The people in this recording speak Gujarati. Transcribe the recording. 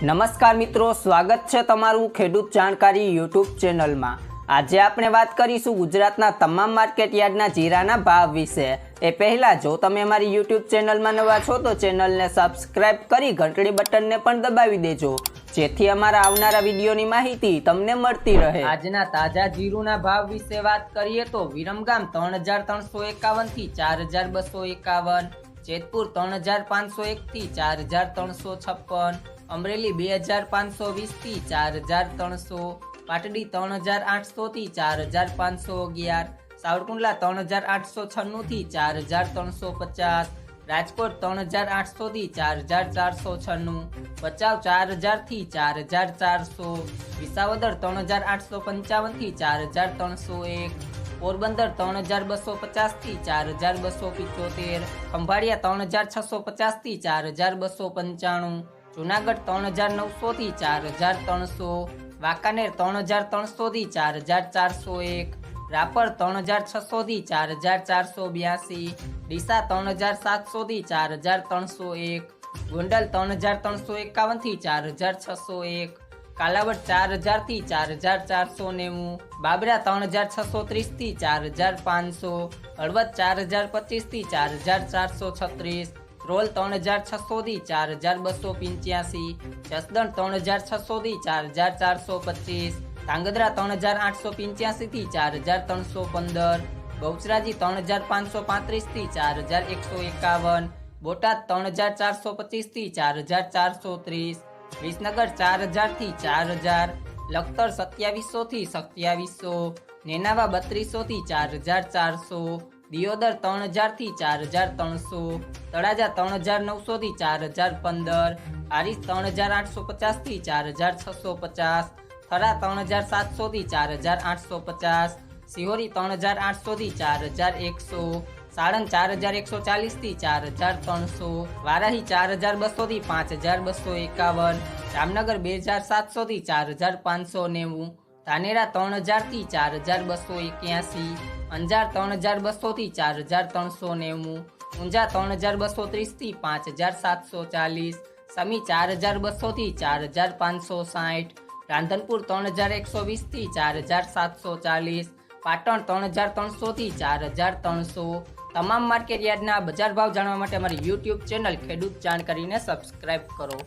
નમસ્કાર મિત્રો, સ્વાગત છે તમારું ખેડૂત જાણકારી યુટ્યુબ ચેનલમાં. આજે આપણે વાત કરીશું ગુજરાતના તમામ માર્કેટ યાર્ડના જીરાના ભાવ વિશે. એ પહેલાં, જો તમે અમારી યુટ્યુબ ચેનલમાં નવા છો, તો ચેનલને સબસ્ક્રાઇબ કરી ઘંટડી બટનને પણ દબાવી દેજો, જેથી અમારા આવનારા વિડીયોની માહિતી તમને મળતી રહે. આજના તાજા જીરુના ભાવ વિશે વાત કરીએ તો વિરમગામ ત્રણ હજાર ત્રણસો એકાવનથી ચાર હજાર બસો એકાવન, જેતપુર ત્રણ હજાર પાંચસો એક થી ચાર હજાર ત્રણસો છપ્પન અમરેલી બે હજાર પાંચસો વીસથી ચાર હજાર ત્રણસો, પાટડી ત્રણ હજાર આઠસોથી ચાર હજાર પાંચસો અગિયાર, સાવરકુંડલા ત્રણ હજાર આઠસો છન્નુંથી ચાર હજાર ત્રણસો પચાસ, રાજકોટ ત્રણ હજાર આઠસોથી ચાર હજાર ચારસો છન્નું, ભચાઉ ચાર હજારથી ચાર હજાર ચારસો, વિસાવદર ત્રણ હજાર આઠસો પંચાવનથી ચાર હજાર ત્રણસો એક, પોરબંદર ત્રણ હજાર બસો પચાસથી ચાર હજાર બસો પિચોતેર, ખંભાળિયા ત્રણ હજાર છસો પચાસથી ચાર હજાર બસો પંચાણું જુનાગઢ ત્રણ હજાર નવસો થી ચાર હજાર ત્રણસો વાંકાનેર ત્રણ હજાર ત્રણસો થી ચાર હજાર ચારસો એક રાપર ત્રણ હજાર છસો થી ચાર હજાર ચારસો બ્યાસી ડીસા ત્રણ હજાર સાતસો થી ચાર હજાર ત્રણસો એક ગોંડલ ત્રણ હજાર ત્રણસો એકાવનથી ચાર હજાર છસો એક કાલાવડ ચાર હજારથી ચાર હજાર ચારસો નેવું બાબરા ત્રણ હજાર છસો ત્રીસથી ચાર હજાર પાંચસો હળવદ ચાર હજાર પચીસથી ચાર હજાર ચારસો છત્રીસ રોલ ત્રણ હજાર છસો થી ચાર હજાર બસો પંચ્યાસી, જસદણ ત્રણ હજાર છસો થી ચાર હજાર ચારસો પચીસ, ધાંગધ્રા ત્રણ હજાર આઠસો પંચ્યાસીથી ચાર હજાર ત્રણસો પંદર, બહુચરાજી ત્રણ હજાર પાંચસો પાંત્રીસથી ચાર હજાર એકસો એકાવન, બોટાદ ત્રણ હજાર ચારસો પચીસથી ચાર હજાર ચારસો ત્રીસ, વિસનગર ચાર હજારથી ચાર હજાર, લખતર સત્યાવીસો થી સત્યાવીસો, નેનાવા બત્રીસો થી ચાર હજાર ચારસો દિયોદર ત્રણ હજારથી ચાર હજાર ત્રણસો, તળાજા ત્રણ હજાર નવસો થી ચાર હજાર પંદર આરીસ ત્રણ હજાર આઠસો પચાસથી ચાર હજાર છસો પચાસ, થરા ત્રણ હજાર સાતસો થી ચાર હજાર આઠસો પચાસ, સિહોરી ત્રણ હજાર આઠસો થી ચાર હજાર એકસો, સાળંગ ચાર હજાર એકસો ચાલીસથી ચાર હજાર ત્રણસો, વારાહી ચાર હજાર બસો થી પાંચ હજાર બસો એકાવન, જામનગર બે હજાર સાતસો થી ચાર હજાર પાંચસો નેવું ધાનેરા ત્રણ હજારથી ચાર હજાર બસો એક્યાસી, અંજાર ત્રણ હજાર બસો થી ચાર હજાર ત્રણસો નેવું, ઊંઝા ત્રણ હજાર બસો ત્રીસથી પાંચ હજાર સાતસો ચાલીસ, સમી ચાર હજાર બસો થી ચાર હજાર પાંચસો સાઠ, રાંધનપુર ત્રણ હજાર એકસો વીસથી ચાર હજાર સાતસો ચાલીસ, પાટણ ત્રણ હજાર ત્રણસો થી ચાર હજાર ત્રણસો. તમામ માર્કેટ યાર્ડના બજાર ભાવ જાણવા માટે અમારી યુટ્યુબ ચેનલ ખેડૂત જાણકારીને સબસ્ક્રાઇબ કરો.